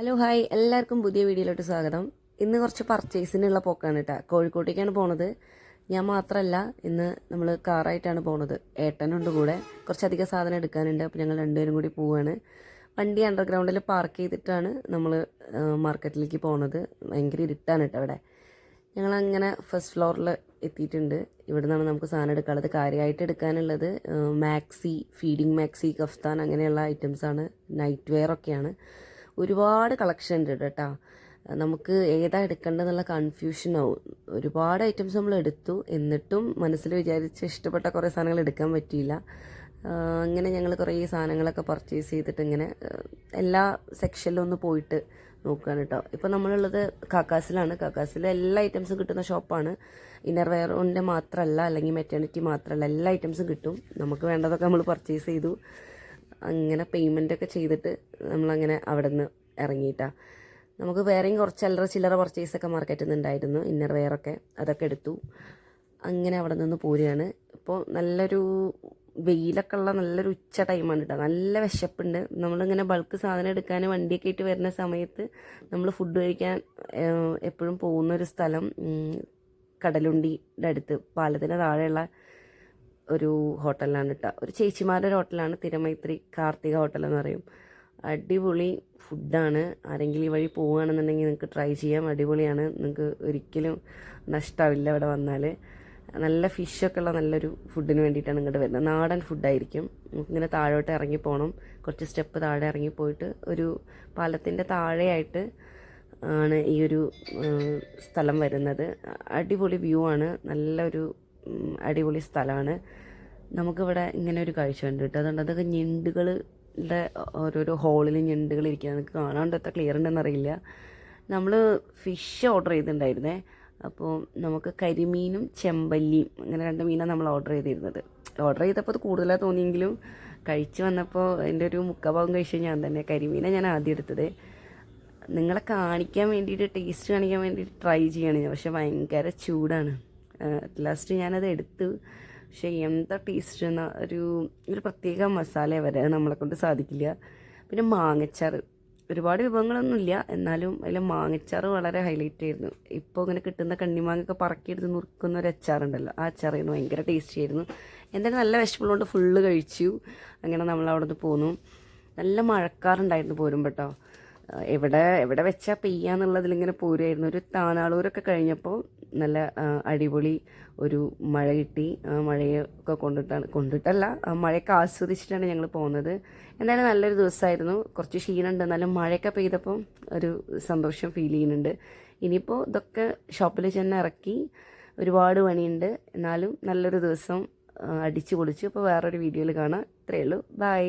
Hello hi. എല്ലാവർക്കും പുതിയ വീഡിയോയിലോട്ട് സ്വാഗതം. ഇന്ന് കുറച്ച് പർച്ചേസിനുള്ള പോക്കാണ് കേട്ടോ. കോഴിക്കോട്ടേക്കാണ് പോണത്. ഞാൻ മാത്രമല്ല ഇന്ന് നമ്മൾ കാറായിട്ടാണ് പോണത്. ഏട്ടനുണ്ട് കൂടെ. കുറച്ചധികം സാധനം എടുക്കാനുണ്ട്. അപ്പോൾ ഞങ്ങൾ രണ്ടുപേരും കൂടി പോവുകയാണ് വണ്ടി അണ്ടർഗ്രൗണ്ടിൽ പാർക്ക് ചെയ്തിട്ടാണ് നമ്മൾ മാർക്കറ്റിലേക്ക് പോണത്. ഭയങ്കര ഇരുട്ടാണ് കേട്ടോ അവിടെ ഞങ്ങൾ അങ്ങനെ ഫസ്റ്റ് ഫ്ലോറിൽ എത്തിയിട്ടുണ്ട്. ഇവിടെ നിന്നാണ് നമുക്ക് സാധനം എടുക്കാനുള്ളത്. കാര്യമായിട്ട് എടുക്കാനുള്ളത് മാക്സി ഫീഡിങ് മാക്സി കഫ്താൻ അങ്ങനെയുള്ള ഐറ്റംസാണ് നൈറ്റ് വെയർ ഒക്കെയാണ്. ഒരുപാട് കളക്ഷൻ ഉണ്ട് കേട്ടോ. നമുക്ക് ഏതാ എടുക്കേണ്ടതെന്നുള്ള കൺഫ്യൂഷൻ ആവും. ഒരുപാട് ഐറ്റംസ് നമ്മൾ എടുത്തു. എന്നിട്ടും മനസ്സിൽ വിചാരിച്ച് ഇഷ്ടപ്പെട്ട കുറേ സാധനങ്ങൾ എടുക്കാൻ പറ്റിയില്ല. അങ്ങനെ ഞങ്ങൾ കുറേ സാധനങ്ങളൊക്കെ പർച്ചേസ് ചെയ്തിട്ട് ഇങ്ങനെ എല്ലാ സെക്ഷനിലും ഒന്ന് പോയിട്ട് നോക്കുകയാണ് കേട്ടോ. ഇപ്പോൾ നമ്മളുള്ളത് കാക്കാസിലാണ്. കാക്കാസിൽ എല്ലാ ഐറ്റംസും കിട്ടുന്ന ഷോപ്പാണ് ഇന്നർ മാത്രമല്ല അല്ലെങ്കിൽ മെറ്റേണിറ്റി മാത്രമല്ല എല്ലാ ഐറ്റംസും കിട്ടും. നമുക്ക് വേണ്ടതൊക്കെ നമ്മൾ പർച്ചേസ് ചെയ്തു. അങ്ങനെ പേയ്മെന്റ് ഒക്കെ ചെയ്തിട്ട് നമ്മളങ്ങനെ അവിടെ നിന്ന് ഇറങ്ങിയിട്ടാ. നമുക്ക് വേറെയും കുറച്ച് അല്ലറ ചില്ലറ പർച്ചേസൊക്കെ മാർക്കറ്റിൽ നിന്നുണ്ടായിരുന്നു ഇന്നർ വെയറൊക്കെ അതൊക്കെ എടുത്തു. അങ്ങനെ അവിടെ നിന്ന് പോരുകയാണ്. ഇപ്പോൾ നല്ലൊരു വെയിലൊക്കെ ഉള്ള നല്ലൊരു ഉച്ച ടൈമാണ് കേട്ടോ നല്ല വിശപ്പുണ്ട്. നമ്മളിങ്ങനെ ബൾക്ക് സാധനം എടുക്കാൻ വണ്ടിയൊക്കെ ആയിട്ട് വരുന്ന സമയത്ത് നമ്മൾ ഫുഡ് കഴിക്കാൻ എപ്പോഴും പോകുന്ന ഒരു സ്ഥലം കടലുണ്ടിയുടെ അടുത്ത്. പാലത്തിന് താഴെയുള്ള ഒരു ഹോട്ടലാണ് കേട്ടോ ഒരു ചേച്ചിമാരുടെ ഹോട്ടലാണ് തിരമൈത്രി കാർത്തിക ഹോട്ടൽ എന്ന് പറയും. അടിപൊളി ഫുഡാണ്. ആരെങ്കിലും ഈ വഴി പോവുകയാണെന്നുണ്ടെങ്കിൽ നിങ്ങൾക്ക് ട്രൈ ചെയ്യാം. അടിപൊളിയാണ്. നിങ്ങൾക്ക് ഒരിക്കലും നഷ്ടമാവില്ല ഇവിടെ വന്നാൽ നല്ല ഫിഷൊക്കെ ഉള്ള നല്ലൊരു ഫുഡിന് വേണ്ടിയിട്ടാണ് ഇങ്ങോട്ട് വരുന്നത്. നാടൻ ഫുഡായിരിക്കും ഇങ്ങനെ താഴോട്ട് ഇറങ്ങി പോകണം കുറച്ച് സ്റ്റെപ്പ് താഴെ ഇറങ്ങി പോയിട്ട് ഒരു പാലത്തിന്റെ താഴെയായിട്ട് ആണ് ഈ ഒരു സ്ഥലം വരുന്നത്. അടിപൊളി വ്യൂ ആണ്. നല്ലൊരു അടിപൊളി സ്ഥലമാണ്. നമുക്കിവിടെ ഇങ്ങനെ ഒരു കാഴ്ച ഉണ്ട് കേട്ടോ അതുകൊണ്ട് അതൊക്കെ ഞണ്ടുകളുടെ ഓരോരോ ഹോളിൽ ഞണ്ടുകൾ ഇരിക്കുക നമുക്ക് കാണാണ്ട് എത്ര ക്ലിയർ ഉണ്ടെന്ന് അറിയില്ല. നമ്മൾ ഫിഷ് ഓർഡർ ചെയ്തിട്ടുണ്ടായിരുന്നേ. അപ്പോൾ നമുക്ക് കരിമീനും ചെമ്പല്ലിയും അങ്ങനെ രണ്ട് മീനാണ് നമ്മൾ ഓർഡർ ചെയ്തിരുന്നത്. ഓർഡർ ചെയ്തപ്പോൾ അത് കൂടുതലാണ് തോന്നിയെങ്കിലും കഴിച്ച് വന്നപ്പോൾ അതിന്റെ ഒരു മുക്കഭാഗം കഴിച്ചു ഞാൻ തന്നെ കരിമീനാണ് ഞാൻ ആദ്യം എടുത്തത്. നിങ്ങളെ കാണിക്കാൻ വേണ്ടിയിട്ട് ടേസ്റ്റ് കാണിക്കാൻ വേണ്ടിയിട്ട് ട്രൈ ചെയ്യണം പക്ഷെ ഭയങ്കര ചൂടാണ്. ലാസ്റ്റ് ഞാനത് എടുത്തു പക്ഷെ എന്താ ടേസ്റ്റ് എന്ന ഒരു ഒരു പ്രത്യേക മസാല വരെ നമ്മളെ കൊണ്ട് സാധിക്കില്ല. പിന്നെ മാങ്ങച്ചാറ്. ഒരുപാട് വിഭവങ്ങളൊന്നുമില്ല എന്നാലും അതിൽ മാങ്ങച്ചാറ് വളരെ ഹൈലൈറ്റ് ആയിരുന്നു. ഇപ്പോൾ ഇങ്ങനെ കിട്ടുന്ന കണ്ണിമാങ്ങൊക്കെ പറക്കിയെടുത്ത് നുറുക്കുന്ന ഒരു അച്ചാറുണ്ടല്ലോ. ആ അച്ചാറായിരുന്നു ഭയങ്കര ടേസ്റ്റി ആയിരുന്നു. എന്തായാലും നല്ല വിശപ്പുള്ളതുകൊണ്ട് ഫുള്ള് കഴിച്ചു. അങ്ങനെ നമ്മൾ അവിടെ നിന്ന് പോന്നു. നല്ല മഴക്കാറുണ്ടായിരുന്നു പോരും കേട്ടോ എവിടെ എവിടെ വെച്ചാൽ പെയ്യാന്നുള്ളതിലിങ്ങനെ പോരുമായിരുന്നു ഒരു താനാളൂരൊക്കെ കഴിഞ്ഞപ്പോൾ നല്ല അടിപൊളി ഒരു മഴ കിട്ടി. ആ മഴയൊക്കെ കൊണ്ടിട്ടാണ് കൊണ്ടിട്ടല്ല ആ മഴയൊക്കെ ആസ്വദിച്ചിട്ടാണ് ഞങ്ങൾ പോകുന്നത് എന്തായാലും നല്ലൊരു ദിവസമായിരുന്നു കുറച്ച് ക്ഷീണമുണ്ട് എന്നാലും മഴയൊക്കെ പെയ്തപ്പോൾ ഒരു സന്തോഷം ഫീൽ ചെയ്യുന്നുണ്ട്. ഇനിയിപ്പോൾ ഇതൊക്കെ ഷോപ്പിൽ ചെന്ന് ഇറക്കി ഒരുപാട് പണിയുണ്ട്. എന്നാലും നല്ലൊരു ദിവസം അടിച്ചു പൊളിച്ചു. അപ്പോൾ വേറൊരു വീഡിയോയിൽ കാണാം. ഇത്രയേ ഉള്ളൂ. ബൈ